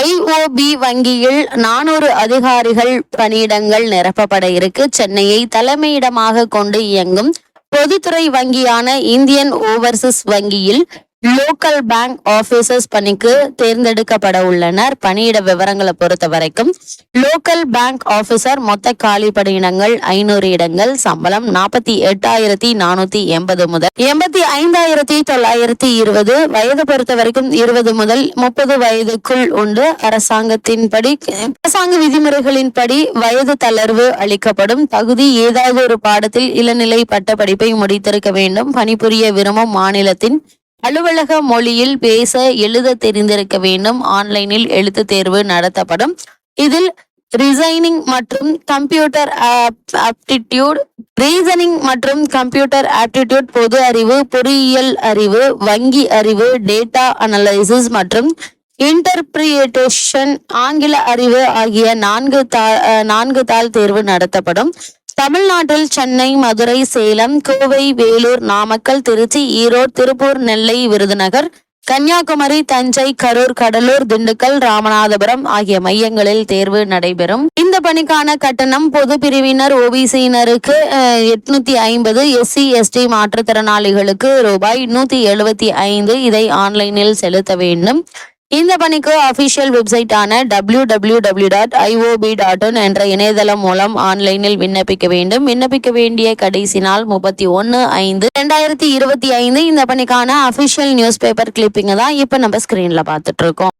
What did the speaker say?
IOB வங்கியில் நானூறு அதிகாரிகள் பணியிடங்கள் நிரப்பப்பட இருக்கு. சென்னையை தலைமையிடமாக கொண்டு இயங்கும் பொதுத்துறை வங்கியான இந்தியன் ஓவர்சீஸ் வங்கியில் லோக்கல் பேங்க் ஆபீசர்ஸ் பணிக்கு தேர்ந்தெடுக்கப்பட உள்ளனர். பணியிட விவரங்களை பொறுத்த வரைக்கும் லோக்கல் பேங்க் ஆபீசர் மொத்த காலி பணியிடங்கள் ஐநூறு இடங்கள். சம்பளம் நாற்பத்தி எட்டாயிரத்தி நானூத்தி எண்பது முதல் எண்பத்தி ஐந்தாயிரத்தி தொள்ளாயிரத்தி இருபது. வயது பொறுத்த வரைக்கும் இருபது முதல் முப்பது வயதுக்குள் உண்டு. அரசாங்கத்தின்படி அரசாங்க விதிமுறைகளின்படி வயது தளர்வு அளிக்கப்படும். தகுதி ஏதாவது ஒரு பாடத்தில் இளநிலை பட்ட படிப்பை முடித்திருக்க வேண்டும். பணிபுரிய விரும்பும் மாநிலத்தின் அலுவலக மொழியில் பேச எழுத தெரிந்திருக்க வேண்டும். ஆன்லைனில் எழுத்து தேர்வு நடத்தப்படும். இதில் ரிசைனிங் மற்றும் கம்ப்யூட்டர் ஆப்டிடியூட் ரீசனிங் மற்றும் கம்ப்யூட்டர் ஆப்டிடியூட் பொது அறிவு பொறியியல் அறிவு வங்கி அறிவு டேட்டா அனலைசிஸ் மற்றும் இன்டர்பிரியேட்டேஷன் ஆங்கில அறிவு ஆகிய நான்கு தா நான்கு தாள் தேர்வு நடத்தப்படும். தமிழ்நாட்டில் சென்னை மதுரை சேலம் கோவை வேலூர் நாமக்கல் திருச்சி ஈரோடு திருப்பூர் நெல்லை விருதுநகர் கன்னியாகுமரி தஞ்சை கரூர் கடலூர் திண்டுக்கல் ராமநாதபுரம் ஆகிய மையங்களில் தேர்வு நடைபெறும். இந்த பணிக்கான கட்டணம் பொது பிரிவினர் ஓபிசியினருக்கு எட்நூத்தி ஐம்பது எஸ்சி எஸ்டி மாற்றுத்திறனாளிகளுக்கு ரூபாய் நூத்தி எழுபத்தி ஐந்து இதை ஆன்லைனில் செலுத்த வேண்டும். இந்த பணிக்கு official வெப்சைட்டான W W W dot IOB dot என்ற இணையதளம் மூலம் ஆன்லைனில் விண்ணப்பிக்க வேண்டும். விண்ணப்பிக்க வேண்டிய கடைசி நாள் முப்பத்தி ஒன்று ஐந்து ரெண்டாயிரத்தி இருபத்தி ஐந்து. இந்த பணிக்கான அபிஷியல் நியூஸ் பேப்பர் கிளிப்பிங்க தான் இப்போ நம்ம ஸ்க்ரீனில் பார்த்துட்டு இருக்கோம்.